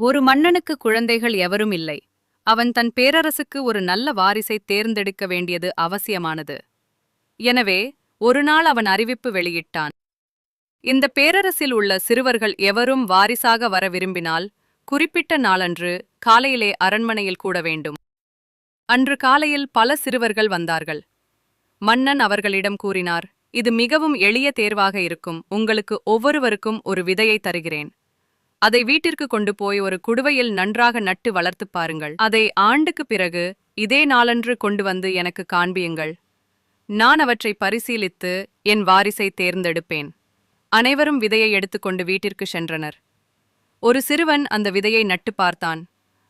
ஒரு மன்னனுக்கு குழந்தைகள் எவரும் இல்லை. அவன் தன் பேரரசுக்கு ஒரு நல்ல வாரிசை தேர்ந்தெடுக்க வேண்டியது அவசியமானது. எனவே ஒருநாள் அவன் அறிவிப்பு வெளியிட்டான். இந்த பேரரசில் உள்ள சிறுவர்கள் எவரும் வாரிசாக வர விரும்பினால் குறிப்பிட்ட நாளன்று காலையிலே அரண்மனையில் கூட வேண்டும். அன்று காலையில் பல சிறுவர்கள் வந்தார்கள். மன்னன் அவர்களிடம் கூறினார் இது மிகவும் எளிய தேர்வாக இருக்கும். உங்களுக்கு ஒவ்வொருவருக்கும் ஒரு விதையை தருகிறேன். அதை வீட்டிற்கு கொண்டு போய் ஒரு குடுவையில் நன்றாக நட்டு வளர்த்துப் பாருங்கள். அதை ஆண்டுக்கு பிறகு இதே நாளன்று கொண்டு வந்து எனக்கு காண்பியுங்கள். நான் அவற்றை பரிசீலித்து என் வாரிசை தேர்ந்தெடுப்பேன். அனைவரும் விதையை எடுத்துக்கொண்டு வீட்டிற்கு சென்றனர். ஒரு சிறுவன் அந்த விதையை நட்டு பார்த்தான்.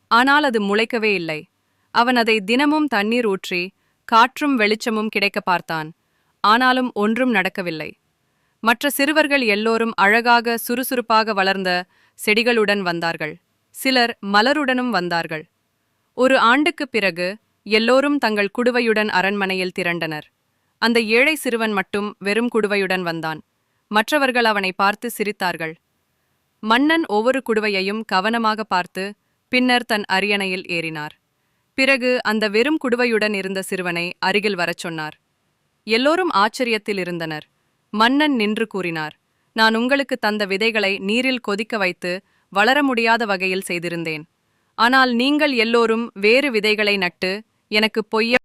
ஆனால் அது முளைக்கவே இல்லை. அவன் அதை தினமும் தண்ணீர் ஊற்றி காற்றும் வெளிச்சமும் கிடைக்க பார்த்தான். ஆனாலும் ஒன்றும் நடக்கவில்லை. மற்ற சிறுவர்கள் எல்லோரும் அழகாக சுறுசுறுப்பாக வளர்ந்த செடிகளுடன் வந்தார்கள். சிலர் மலருடனும் வந்தார்கள். ஒரு ஆண்டுக்குப் பிறகு எல்லோரும் தங்கள் குடுவையுடன் அரண்மனையில் திரண்டனர். அந்த ஏழை சிறுவன் மட்டும் வெறும் குடுவையுடன் வந்தான். மற்றவர்கள் அவனை பார்த்து சிரித்தார்கள். மன்னன் ஒவ்வொரு குடுவையையும் கவனமாக பார்த்து பின்னர் தன் அரியணையில் ஏறினார். பிறகு அந்த வெறும் குடுவையுடன் இருந்த சிறுவனை அருகில் வரச் சொன்னார். எல்லோரும் ஆச்சரியத்தில் இருந்தனர். மன்னன் நின்று கூறினார். நான் உங்களுக்கு தந்த விதைகளை நீரில் கொதிக்க வைத்து வளர முடியாத வகையில் செய்திருந்தேன். ஆனால் நீங்கள் எல்லோரும் வேறு விதைகளை நட்டு எனக்கு பொய்ய